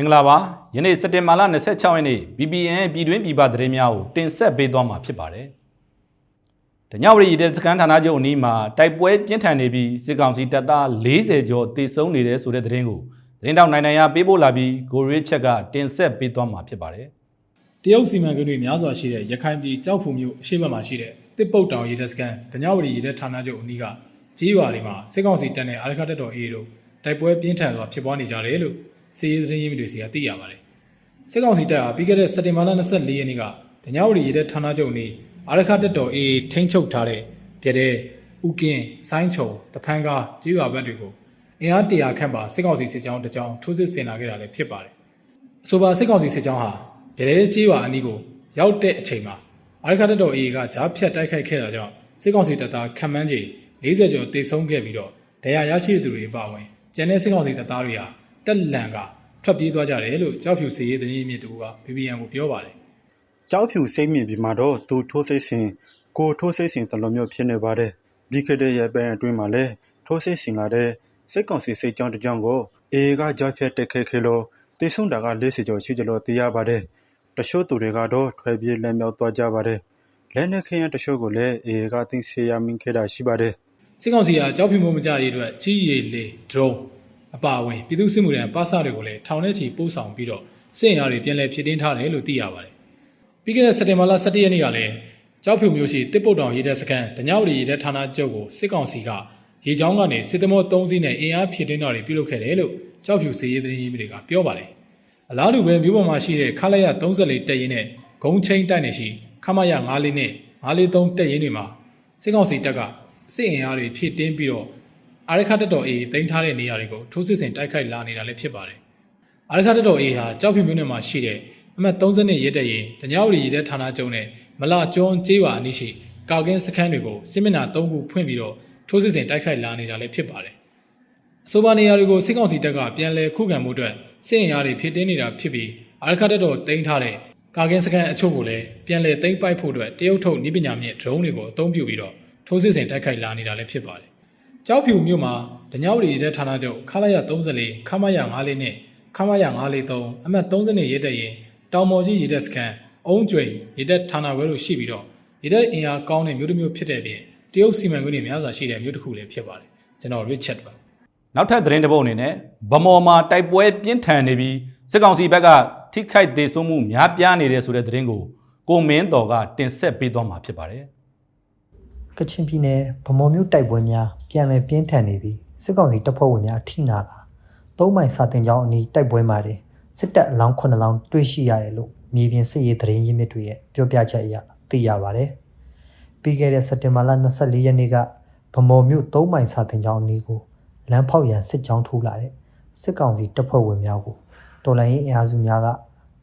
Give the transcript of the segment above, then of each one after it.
မင်္ဂလာပါယနေ့စက်တင်ဘာလ26ရက်နေ့ BBN ပြည်တွင်းပြည်ပသတင်းများကိုတင်ဆက်ပေးသွားမှာဖြစ်ပါတယ်။တညဝရီရတဲ့စကန်ဌာနချုပ်အနီးမှာတိုက်ပွဲပြင်းထန်နေပြီးစစ်ကောင်စီတပ်သား40ကျော်တေဆုံးနေတယ်ဆိုတဲ့သတင်းကိုသတင်းတောက်နိုင်နိုင်ရပေးပို့လာပြီးကိုရစ်ချက်ကတင်ဆက်ပေးသွားမှာဖြစ်ပါတယ်တရုတ်စီမံကိန်းတွေများစွာရှိတဲ့ရခိုင်ပြည်ကြောက်ဖူမြို့အရှေ့ဘက်မှာရှိတဲ့တစ်ပုတ်တောင်ရေတပ်စခန်းဒညဝရီရေတပ်ဌာနချုပ်အနီးကကြီးရွာတွေမှာစစ်ကောင်စီတပ်နဲ့အာရခတပ်တော်အေးတို့တိုက်ပွဲပြင်းထန်စွာဖြစ်ပွားနေကြတယ်လို့ စီရေးသတင်းရင်းမြစ်တွေစီကသိရပါတယ်။စစ်ကောင်စီတပ်ဟာပြီးခဲ့တဲ့စက်တင်ဘာလ24ရက်နေ့ကဒညဝရီရေတပ်ဌာနချုပ်အနီးအာရခတပ်တော်အေးထိန်းချုပ်ထားတဲ့ပြည်တဲ့ဥကင်းဆိုင်းချုံတဖန်းကားကြီးရွာဘက်တွေကိုအင်အားတရာခန့်ပါစစ်ကောင်စီစစ်ကြောင်းတစ်ကြောင်းထိုးစစ်ဆင်လာခဲ့တာလည်းဖြစ်ပါတယ်။အဆိုပါစစ်ကောင်စီစစ်ကြောင်းဟာဗရဲကြီးရွာအနီးကိုရောက်တဲ့အချိန်မှာအာရခတ်တော်အေကဂျားဖြတ်တိုက်ခိုက်ခဲ့တာကြောင့်စစ်ကောင်စီတပ်သားခံမှန်းကြီး40ကျော်တေဆုံးခဲ့ပြီးတော့ဒဏ်ရာရရှိသူတွေအပါအဝင်ကျန်တဲ့စစ်ကောင်စီတပ်သားတွေဟာ တက်လန်ကထွက်ပြေးသွားကြတယ်လို့ကြောက်ဖြူစီရေးသတင်းရင်းမြစ်တူက BBN ကိုပြောပါတယ်ကြောက်ဖြူစိတ်မြင့်ပြီးမှတော့သူထိုးစိတ်စဉ်ကိုထိုးစိတ်စဉ်တလုံးမျိုးဖြစ်နေပါတယ်ဒီခေတ်ရဲ့ပန်းအတွင်းမှာလဲထိုးစိတ်စဉ်လာတဲ့စိတ်ကောင်စီစိတ်ကြောင်းတစ်ကြောင်းကိုအေကကြောက်ဖြတ်တက်ခဲခဲလို့တေဆုံးတာက40ကျော်ရှိကြလို့သိရပါတယ်တချို့သူတွေကတော့ထွက်ပြေးလမ်းမြောက်သွားကြပါတယ်လက်နက်ခဲယံတချို့ကိုလည်းအေကသိစေရမင်းခဲ့တာရှိပါတယ်စစ်ကောင်စီကကြောက်ဖြူမှုမကြရေးအတွက်ကြီးရီလေဒရုန်း အပါအဝင်ပြည်သူ့စစ်မှုထမ်းပါစတွေကိုလည်းထောင်ထဲချီပို့ဆောင်ပြီးတော့စစ်အင်အားတွေပြန်လည်ဖြစ်တင်းထားတယ်လို့သိရပါတယ်ပြီးခဲ့တဲ့စက်တင်ဘာလ17ရက်နေ့ကလည်းကြောက်ဖြူမျိုးရှိတစ်ပုတ်တောင်ရေတပ်စခန်းဒညဝတီရေတပ်ဌာနချုပ်ကိုစစ်ကောင်စီကရေချောင်းကနေစစ်သမော3စီးနဲ့အင်အားဖြည့်တင်းတာတွေပြုလုပ်ခဲ့တယ်လို့ကြောက်ဖြူစီရေးသတင်းရင်းမြစ်တွေကပြောပါတယ်။အလားတူပဲမြို့ပေါ်မှာရှိတဲ့ခလာရ34တက်ရင်နဲ့ဂုံချင်းတိုက်နေရှိခမရ94နဲ့943တက်ရင်တွေမှာစစ်ကောင်စီတပ်ကစစ်အင်အားတွေဖြည့်တင်းပြီးတော့ အာရခတ်တပ်တော်အေးတင်ထားတဲ့နေရာတွေကိုထိုးစစ်ဆင်တိုက်ခိုက်လာနေတာလည်းဖြစ်ပါတယ်။အာရခတ်တော်အေးဟာကြောက်ဖြူမြို့နယ်မှာရှိတဲ့အမှတ်30ရဲတပ်ရင်တညဝရီရဲတပ်ဌာနချုပ်နဲ့မလာကျွန်းကျေးရွာအနီးရှိကာကင်းစခန်းတွေကိုစစ်မျက်နှာ၃ခုဖွင့်ပြီးတော့ထိုးစစ်ဆင်တိုက်ခိုက်လာနေတာလည်းဖြစ်ပါတယ်။အဆိုပါနေရာတွေကိုစစ်ကောင်စီတပ်ကပြန်လည်ခုခံမှုအတွက်စစ်အင်အားတွေဖြစ်တင်းနေတာဖြစ်ပြီးအာရခတ်တပ်တော်တင်ထားတဲ့ကာကင်းစခန်းအချို့ကိုလည်းပြန်လည်သိမ်းပိုက်ဖို့အတွက်တရုတ်ထုတ်နိပညာမြင့် drone တွေကိုအသုံးပြုပြီးတော့ထိုးစစ်ဆင်တိုက်ခိုက်လာနေတာလည်းဖြစ်ပါတယ်။ ကြောက်ဖြူမြို့မှာဒညဝရီရဲဌာနချုပ်ခလာရ34ခမရ94နဲ့ခမရ943အမှတ်30နဲ့ရဲတပ်ရင်တောင်မော်ကြီးရဲတပ်စခန်းအုံးကျွိန်ရဲတပ်ဌာနခွဲတို့ရှိပြီးတော့ရဲတပ်အင်အားကောင်းတဲ့မြို့တစ်မြို့ဖြစ်တဲ့ပြင်တရုတ်စီမံကိန်းတွေများစွာရှိတဲ့မြို့တစ်ခုလည်းဖြစ်ပါတယ်ကျွန်တော် Richard ပါ။နောက်ထပ်သတင်းတစ်ပုဒ်အနေနဲ့ဗမော်မှာတိုက်ပွဲပြင်းထန်နေပြီးစစ်ကောင်စီဘက်ကထိခိုက်ဒေဆုံးမှုများပြားနေတယ်ဆိုတဲ့သတင်းကိုကိုမင်းတော်ကတင်ဆက်ပေးသွားမှာဖြစ်ပါတယ်။ ကချင်ပြည်နယ်ဗမော်မြို့တိုက်ပွဲများပြန်လည်ပြင်းထန်နေပြီးစစ်ကောင်စီတပ်ဖွဲ့ဝင်များအထိနာကသုံးမိုင်စာတင်ကြောင်းအနီးတိုက်ပွဲမှာတင်စစ်တပ်အလောင်း9လောင်းတွေ့ရှိရတယ်လို့မြေပြင်စစ်ရေးသတင်းရင်းမြစ်တွေရဲ့ပြောပြချက်အရသိရပါတယ်။ပြီးခဲ့တဲ့စက်တင်ဘာလ24ရက်နေ့ကဗမော်မြို့သုံးမိုင်စာတင်ကြောင်းအနီးကိုလမ်းဖောက်ရန်စစ်ကြောင်းထိုးလာတဲ့စစ်ကောင်စီတပ်ဖွဲ့ဝင်များကိုတော်လိုင်းရေးအင်အားစုများက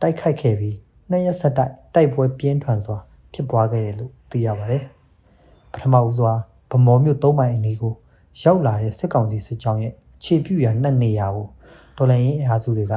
တိုက်ခိုက်ခဲ့ပြီးနှစ်ရက်ဆက်တိုက်တိုက်ပွဲပြင်းထန်စွာဖြစ်ပွားခဲ့တယ်လို့သိရပါတယ်။ ပထမဦးစွာဗမော်မြို့သုံးမိုင်အနီးကိုရောက်လာတဲ့စစ်ကောင်စီစစ်ကြောင်းရဲ့အခြေပြုရာနှစ်နေရာကိုတော်လိုင်းရင်အားစုတွေက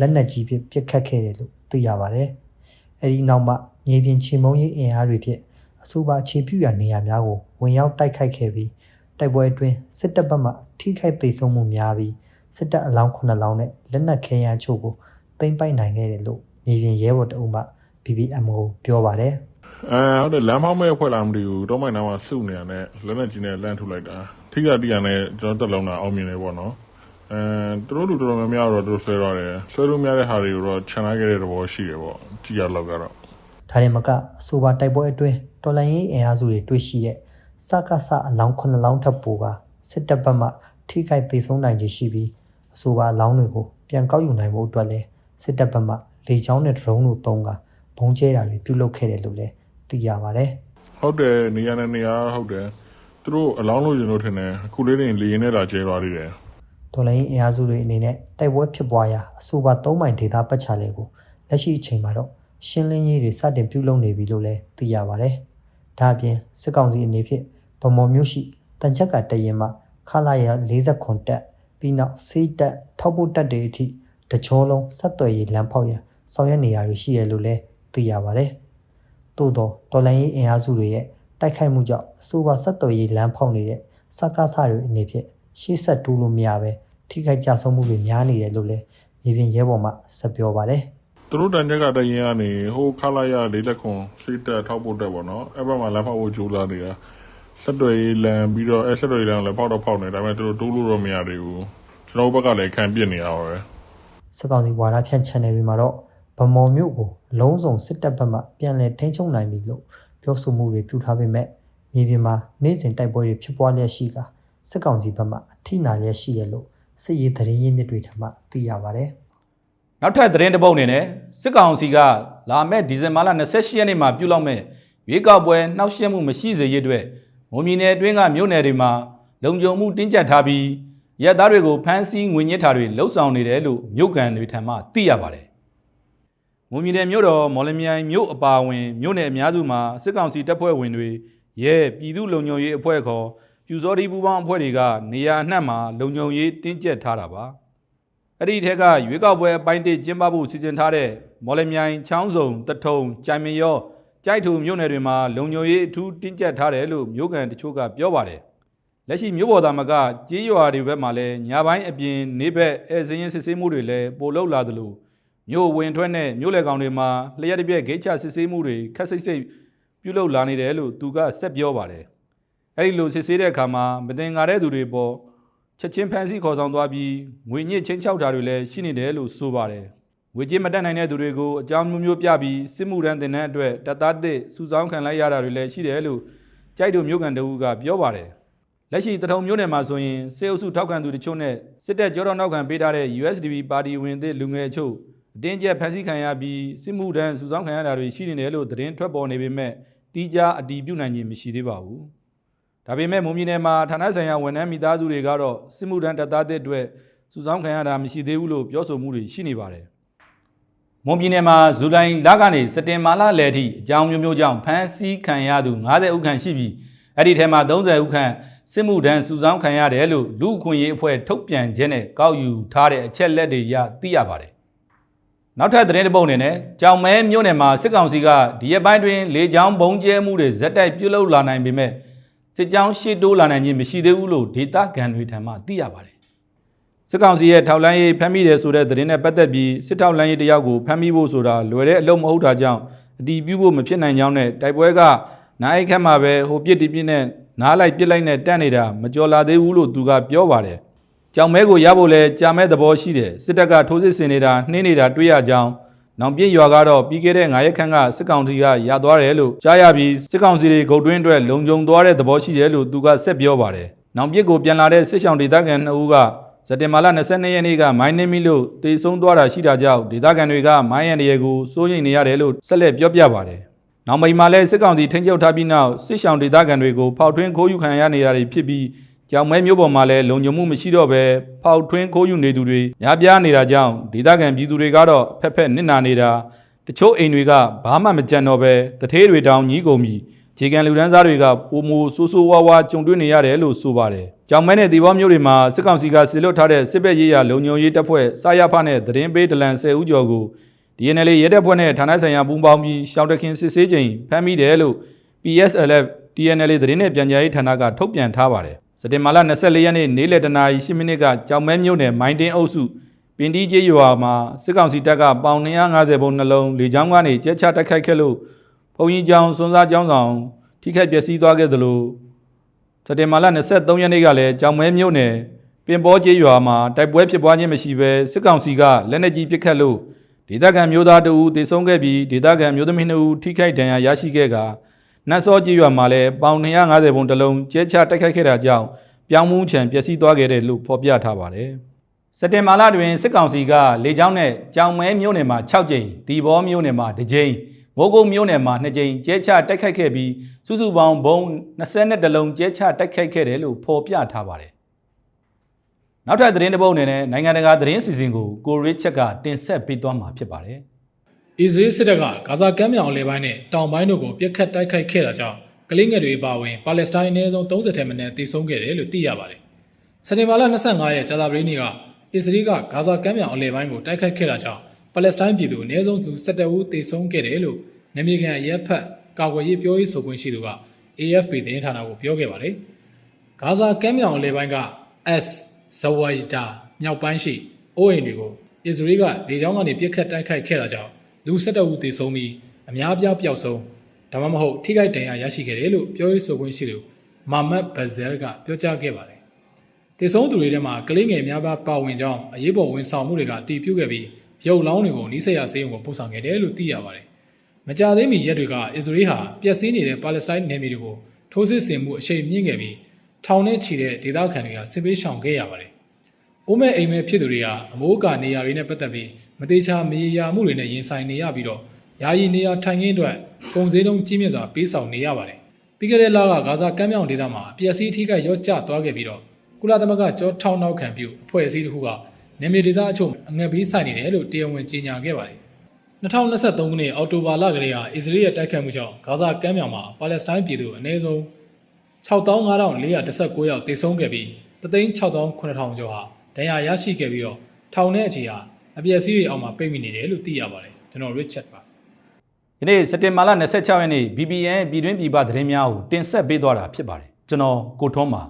လက်နက်ကြီးဖြင့်ပစ်ခတ်ခဲ့တယ်လို့သိရပါတယ်။အဲဒီနောက်မှမြေပြင်ချေမုံရေးအင်အားတွေဖြင့်အဆိုပါအခြေပြုရာနေရာများကိုဝင်ရောက်တိုက်ခိုက်ခဲ့ပြီးတိုက်ပွဲအတွင်းစစ်တပ်ဘက်မှထိခိုက်သေးဆုံးမှုများပြီးစစ်တပ်အလောင်း9လောင်းနဲ့လက်နက်ခဲယမ်းချို့ကိုသိမ်းပိုက်နိုင်ခဲ့တယ်လို့မြေပြင်ရဲဘော်တအုပ်မှ BBM ကိုပြောပါတယ်။ အဲဟုတ်တယ်လမ်းဖောက်မဲ့ဖွဲ့လာမသိဘူးတော့မိုင်နာမှာစုနေရတဲ့လက်နဲ့ကြီးနဲ့လန့်ထုတ်လိုက်တာထိကတိရနဲ့ကျွန်တော်တက်လုံးတာအောင်မြင်နေပေါ့နော်အဲသူတို့လူတော်တော်များများတော့သူတို့ဆွဲသွားတယ်ဆွဲလို့များတဲ့ဟာတွေကိုတော့ခြံလိုက်ခဲ့တဲ့သဘောရှိတယ်ပေါ့ကြည်ရလောက်ကတော့ဒါရင်မကအဆိုပါတိုက်ပွဲအတွင်းတော်လိုင်းရေးအင်အားစုတွေတွေ့ရှိတဲ့စကစအလောင်း9လောင်းထပ်ပိုကစစ်တပ်ဘက်မှထိခိုက်သေးဆုံးနိုင်ခြင်းရှိပြီးအဆိုပါအလောင်းတွေကိုပြန်ကောက်ယူနိုင်မှုအတွက်လည်းစစ်တပ်ဘက်မှလေကြောင်းနဲ့ဒရုန်းတို့သုံးကဘုံကျဲတာတွေပြုလုပ်ခဲ့တယ်လို့လည်း သိရပါတယ်ဟုတ်တယ်နေရာနဲ့နေရာဟုတ်တယ်သူတို့အလောင်းလို့ရင်လို့ထင်တယ်အခုလေးတင်လေရင်နဲ့လာကျဲသွားသေးတယ်တော်လိုင်းရေးအင်အားစုတွေအနေနဲ့တိုက်ပွဲဖြစ်ပွားရာအဆိုပါ3မိုင်ဒေသပတ်ချာလေကိုလက်ရှိအချိန်မှာတော့ရှင်းလင်းရေးတွေစတင်ပြုလုပ်နေပြီလို့လည်းသိရပါတယ်။ဒါအပြင်စစ်ကောင်စီအနေဖြင့်ဗမော်မြို့ရှိတန်ချက်ကတရင်မှခလာရ40ခွန်တက်ပြီးနောက်စေးတက်ထောက်ပို့တက်တွေအထိတချောလုံးဆက်သွယ်ရေးလမ်းဖောက်ရန်ဆောင်ရွက်နေရရှိရလို့လည်းသိရပါတယ်။ သို့သောတော်လိုင်းရေးအင်အားစုတွေရဲ့တိုက်ခိုက်မှုကြောင့်အဆိုပါဆက်သွယ်ရေးလမ်းဖောက်နေတဲ့စကားစတွေအနေဖြင့်ရှေ့ဆက်တိုးလို့မရပဲထိခိုက်ကြဆုံးမှုတွေများနေတယ်လို့လည်းမြေပြင်ရဲဘော်မှဆက်ပြောပါတယ်သူတို့တန်ချက်ကတရင်ကနေဟိုခလာရလေးလက်ခွန်စိတ်တက်ထောက်ဖို့တက်ပေါ့နော်အဲ့ဘက်မှာလမ်းဖောက်ဖို့ကြိုးစားနေတာဆက်တွေလမ်းပြီးတော့အဲ့ဆက်တွေလမ်းလည်းဖောက်တော့ဖောက်နေဒါပေမဲ့သူတို့တိုးလို့တော့မရသေးဘူးကျွန်တော်ဘက်ကလည်းခံပြစ်နေရပါပဲစစ်ကောင်စီဝါဒဖြန့် channel တွေမှာတော့ ဗမော်မြို့ကိုလုံးစုံစစ်တပ်ဘက်မှပြန်လည်ထိန်းချုပ်နိုင်ပြီလို့ပြောဆိုမှုတွေပြုထားပေမဲ့မြေပြင်မှာနေ့စဉ်တိုက်ပွဲတွေဖြစ်ပွားလျက်ရှိကစစ်ကောင်စီဘက်မှအထိနာလျက်ရှိရလို့စစ်ရေးသတင်းရင်းမြစ်တွေထမှသိရပါတယ်နောက်ထပ်သတင်းတစ်ပုဒ်အနေနဲ့စစ်ကောင်စီကလာမယ့်ဒီဇင်ဘာလ28ရက်နေ့မှာပြုလုပ်မဲ့ရွေးကောက်ပွဲနှောက်ယှက်မှုမရှိစေရတဲ့မွန်ပြည်နယ်အတွင်းကမြို့နယ်တွေမှာလုံခြုံမှုတင်းကျပ်ထားပြီးရဲသားတွေကိုဖမ်းဆီးငွေညစ်တာတွေလှုပ်ဆောင်နေတယ်လို့မြို့ကန်တွေထံမှသိရပါတယ်။ မွန်ပြည်နယ်မြို့တော်မော်လမြိုင်မြို့အပါအဝင်မြို့နယ်အများစုမှာစစ်ကောင်စီတပ်ဖွဲ့ဝင်တွေရဲပြည်သူ့လုံခြုံရေးအဖွဲ့ခေါ်ပြူစောတိပူပေါင်းအဖွဲ့တွေကနေရာအနှံ့မှာလုံခြုံရေးတင်းကျပ်ထားတာပါ။အဲ့ဒီထက်ကရွေးကောက်ပွဲအပိုင်းတစ်ကျင်းပဖို့စီစဉ်ထားတဲ့မော်လမြိုင်ချောင်းစုံတထုံကြိုင်မရောကြိုက်ထူမြို့နယ်တွေမှာလုံခြုံရေးအထူးတင်းကျပ်ထားတယ်လို့မြို့ကန်တချို့ကပြောပါတယ်။လက်ရှိမြို့ပေါ်သားမကကြေးရွာတွေဘက်မှာလည်းညာပိုင်းအပြင်နေဘက်အဲစင်းရင်စစ်ဆေးမှုတွေလည်းပိုလောက်လာသလို မြို့ဝင်ထွက်နဲ့မြို့လေကောင်တွေမှာလျှက်တစ်ပြက်ဂိတ်ချစစ်ဆေးမှုတွေခက်စိတ်စိတ်ပြုလုပ်လာနေတယ်လို့သူကဆက်ပြောပါတယ်။အဲ့ဒီလိုစစ်ဆေးတဲ့အခါမှာမတင်ငါတဲ့သူတွေပေါ်ချက်ချင်းဖန်ဆီးခေါ်ဆောင်သွားပြီးငွေညစ်ချင်းချောက်တာတွေလည်းရှိနေတယ်လို့ဆိုပါတယ်။ငွေကြေးမတက်နိုင်တဲ့သူတွေကိုအကြောင်းမျိုးမျိုးပြပြီးစစ်မှုထမ်းတင်တဲ့အတွက်တပ်သားသစ်စုဆောင်းခံလိုက်ရတာတွေလည်းရှိတယ်လို့ကြိုက်တို့မျိုးကန်တဦးကပြောပါတယ်။လက်ရှိတထုံမျိုးနယ်မှာဆိုရင်စေအုပ်စုထောက်ခံသူတချို့နဲ့စစ်တပ်ကြောတော်နောက်ခံပေးထားတဲ့ USDP ပါတီဝင်သစ်လူငယ်အချို့ အတင်းကျပ်ဖန်ဆီးခံရပြီးစစ်မှုထမ်းစုဆောင်းခံရတာတွေရှိနေတယ်လို့သတင်းထွက်ပေါ်နေပေမဲ့တီးခြားအတည်ပြုနိုင်ခြင်းမရှိသေးပါဘူး။ဒါပေမဲ့မွန်ပြည်နယ်မှာဌာနဆိုင်ရာဝန်ထမ်းမိသားစုတွေကတော့စစ်မှုထမ်းတပ်သားတွေအတွက်စုဆောင်းခံရတာမရှိသေးဘူးလို့ပြောဆိုမှုတွေရှိနေပါတယ်။မွန်ပြည်နယ်မှာဇူလိုင်လကနေစက်တင်ဘာလလယ်ထိအကြောင်းမျိုးမျိုးကြောင့်ဖမ်းဆီးခံရသူ90ဦးခန့်ရှိပြီးအဲ့ဒီထဲမှာ30ဦးခန့်စစ်မှုထမ်းစုဆောင်းခံရတယ်လို့လူအခွင့်ရေးအဖွဲ့ထုတ်ပြန်ချက်နဲ့ကောက်ယူထားတဲ့အချက်လက်တွေရသိရပါတယ်။ နောက်ထပ်သတင်းတစ်ပုဒ်အနေနဲ့ကြောင်မဲမြို့နယ်မှာစစ်ကောင်စီကဒီရက်ပိုင်းတွင်လေကြောင်းဘုံကျဲမှုတွေဇက်တိုက်ပြုတ်လုလာနိုင်ပေမဲ့စစ်ကြောင်းရှေ့တိုးလာနိုင်ခြင်းမရှိသေးဘူးလို့ဒေတာကန်တွေထံမှသိရပါတယ်။စစ်ကောင်စီရဲ့ထောက်လန်းရေးဖမ်းမိတယ်ဆိုတဲ့သတင်းနဲ့ပတ်သက်ပြီးစစ်ထောက်လန်းရေးတယောက်ကိုဖမ်းမိဖို့ဆိုတာလွယ်တဲ့အလုံးမဟုတ်တာကြောင့်အတီးပြုဖို့မဖြစ်နိုင်ကြောင်းနဲ့တိုက်ပွဲကနိုင်ခက်မှာပဲဟိုပြစ်ဒီပြစ်နဲ့နားလိုက်ပြစ်လိုက်နဲ့တက်နေတာမကြော်လာသေးဘူးလို့သူကပြောပါတယ်။ ကြောင်မဲကိုရဖို့လဲကြာမဲသဘောရှိတယ်စစ်တပ်ကထိုးစစ်ဆင်နေတာနှင်းနေတာတွေ့ရကြောင်းနောင်ပြည့်ရွာကတော့ပြီးခဲ့တဲ့9ရက်ခန့်ကစစ်ကောင်စီကရသွားတယ်လို့ကြားရပြီးစစ်ကောင်စီတွေဂုတ်တွင်းအတွက်လုံခြုံသွားတဲ့သဘောရှိတယ်လို့သူကဆက်ပြောပါတယ်။နောင်ပြည့်ကိုပြန်လာတဲ့စစ်ဆောင်ဒေသခံ2ဦးကစက်တင်ဘာလ22ရက်နေ့ကမိုင်းနှင်းမိလို့တေဆုံးသွားတာရှိတာကြောင့်ဒေသခံတွေကမိုင်းရန်တရေကိုစိုးရိမ်နေရတယ်လို့ဆက်လက်ပြောပြပါတယ်။နောက်မိန်မှာလဲစစ်ကောင်စီထိန်းချုပ်ထားပြီးနောက်စစ်ဆောင်ဒေသခံတွေကိုဖောက်ထွင်းခိုးယူခံရနေတာတွေဖြစ်ပြီး ကြောင်မဲမျိုးပေါ်မှာလည်းလုံခြုံမှုမရှိတော့ပဲဖောက်ထွင်းခိုးယူနေသူတွေများပြားနေတာကြောင့်ဒေသခံပြည်သူတွေကတော့ဖက်ဖက်နစ်နာနေတာတချို့အိမ်တွေကဘာမှမကြံတော့ပဲတထေးတွေတောင်ညီးကုန်ပြီခြေကန်လူဒန်းစားတွေကပုံမဆိုးဆိုးဝါးဝါကြုံတွေ့နေရတယ်လို့ဆိုပါတယ်ကြောင်မဲနဲ့ဒီဘောမျိုးတွေမှာစစ်ကောင်စီကစစ်လွတ်ထားတဲ့စစ်ဘက်ရေးရလုံခြုံရေးတပ်ဖွဲ့စာရဖနဲ့သတင်းပေးဒလန်10ဦးကျော်ကို DNL ရဲတပ်ဖွဲ့နဲ့ဌာနဆိုင်ရာပူးပေါင်းပြီးရှောင်းတခင်စစ်ဆေးချိန်ဖမ်းမိတယ်လို့ PSLF TNL သတင်းနဲ့ပြန်ကြားရေးဌာနကထုတ်ပြန်ထားပါတယ်။ စက်တင်ဘာလ24ရက်နေ့နေ့လယ်တနာရီ10မိနစ်ကကြောင်မဲမြို့နယ်မိုင်းတင်းအုပ်စုပင်တီးကျေးရွာမှာစစ်ကောင်စီတပ်ကပေါင်250ဘုံနှလုံးလေကြောင်းကနေကြက်ချတိုက်ခိုက်ခဲ့လို့ဘုံကြီးကျောင်းစွန်းစားကျောင်းဆောင်ထိခိုက်ပျက်စီးသွားခဲ့သလိုစက်တင်ဘာလ23ရက်နေ့ကလည်းကြောင်မဲမြို့နယ်ပင်ပေါ်ကျေးရွာမှာတိုက်ပွဲဖြစ်ပွားခြင်းမရှိဘဲစစ်ကောင်စီကလက်နက်ကြီးပစ်ခတ်လို့ဒေသခံမျိုးသားတအူတေဆုံးခဲ့ပြီးဒေသခံမျိုးသမီး2ဦးထိခိုက်ဒဏ်ရာရရှိခဲ့ကာ နတ်စောကြီးရွာမှာလည်းပေါင်250ဘုံတစ်လုံးကျဲချတိုက်ခိုက်ခဲ့တာကြောင့်ပြောင်းမှုချံပျက်စီးသွားခဲ့တယ်လို့ဖော်ပြထားပါတယ်။စက်တင်ဘာလတွင်စစ်ကောင်စီကလေကြောင်းနဲ့ကြောင်မဲမြို့နယ်မှာ6ကြိမ်ဒီဘောမြို့နယ်မှာ2ကြိမ်မိုးကုတ်မြို့နယ်မှာ2ကြိမ်ကျဲချတိုက်ခိုက်ခဲ့ပြီးစုစုပေါင်းဘုံ22လုံးကျဲချတိုက်ခိုက်ခဲ့တယ်လို့ဖော်ပြထားပါတယ်။နောက်ထပ်သတင်းတစ်ပုဒ်အနေနဲ့နိုင်ငံတကာသတင်းစီစဉ်ကိုကိုရစ်ချက်ကတင်ဆက်ပေးသွားမှာဖြစ်ပါတယ်။ အစ္စရေးစစ်တပ်ကဂါဇာကမ်းမြောင်လေပိုင်းနဲ့တောင်ပိုင်းတို့ကိုပြစ်ခတ်တိုက်ခိုက်ခဲ့တာကြောင့်ကလေးငယ်တွေပါဝင်ပါလက်စတိုင်းအနည်းဆုံး30ထက်မနည်းသေဆုံးခဲ့တယ်လို့သိရပါတယ်။စက်တင်ဘာလ25ရက်ကြာသပတေးနေ့ကအစ္စရေးကဂါဇာကမ်းမြောင်အလယ်ပိုင်းကိုတိုက်ခိုက်ခဲ့တာကြောင့်ပါလက်စတိုင်းပြည်သူအနည်းဆုံးသူ17ဦးသေဆုံးခဲ့တယ်လို့နိုင်ငံခံရဲဖက်ကာကွယ်ရေးပြောရေးဆိုခွင့်ရှိသူက AFP သတင်းဌာနကိုပြောခဲ့ပါတယ်။ဂါဇာကမ်းမြောင်အလယ်ပိုင်းက S ဇဝိုင်ဒါမြောက်ပိုင်းရှိအိုးအိမ်တွေကိုအစ္စရေးကလေကြောင်းကနေပြစ်ခတ်တိုက်ခိုက်ခဲ့တာကြောင့် လူ၁၁ဦးသေဆုံးပြီးအများအပြားပျောက်ဆုံးဒါမှမဟုတ်ထိခိုက်ဒဏ်ရာရရှိခဲ့တယ်လို့ပြောရေးဆိုခွင့်ရှိသူမာမတ်ဘဇဲလ်ကပြောကြားခဲ့ပါတယ်။သေဆုံးသူတွေထဲမှာကလေးငယ်များပါပါဝင်ကြောင်းအရေးပေါ်ဝန်ဆောင်မှုတွေကတည်ပြုခဲ့ပြီးရုပ်လောင်းတွေကိုနီးစပ်ရာဆေးရုံကိုပို့ဆောင်ခဲ့တယ်လို့သိရပါတယ်။မကြသေးမီရက်တွေကအစ္စရေးဟာပျက်စီးနေတဲ့ပါလက်စတိုင်းနယ်မြေတွေကိုထိုးစစ်ဆင်မှုအရှိန်မြင့်ခဲ့ပြီးထောင်နဲ့ချီတဲ့ဒေသခံတွေကစစ်ပေးရှောင်ခဲ့ရပါတယ်။ အိုးမဲ့အိမ်မဲ့ဖြစ်သူတွေကအမိုးအကာနေရာတွေနဲ့ပတ်သက်ပြီးမသေးချာမရေရာမှုတွေနဲ့ရင်ဆိုင်နေရပြီးတော့ယာယီနေရာထိုင်ခင်းအတွက်ကုန်စည်တုံးကြီးမြင့်စွာပေးဆောင်နေရပါတယ်။ပြီးခဲ့တဲ့လကဂါဇာကမ်းမြောင်ဒေသမှာအပျက်စီးထိခိုက်ရော့ကျသွားခဲ့ပြီးတော့ကုလသမဂ္ဂကြောထောက်နောက်ခံပြုအဖွဲ့အစည်းတစ်ခုကနေမြေဒေသအချို့အငတ်ပြီးဆိုင်နေတယ်လို့တရားဝင်ကြေညာခဲ့ပါတယ်။2023ခုနှစ်အောက်တိုဘာလကလေးကအစ္စရေးရဲ့တိုက်ခိုက်မှုကြောင့်ဂါဇာကမ်းမြောင်မှာပါလက်စတိုင်းပြည်သူအနည်းဆုံး65,419ယောက်သေဆုံးခဲ့ပြီး3,6,900ကျော်ဟာ ဒဏ်ရာရရှိခဲ့ပြီးတော့ထောင်နဲ့အခြေဟာအပျက်စီးတွေအောက်မှာပိတ်မိနေတယ်လို့သိရပါတယ်ကျွန်တော် Richard ပါယနေ့စက်တင်ဘာလ26ရက်နေ့ BBN ပြည်တွင်းပြည်ပသတင်းများကိုတင်ဆက်ပေးသွားတာဖြစ်ပါတယ်ကျွန်တော်ကိုထွန်းပါ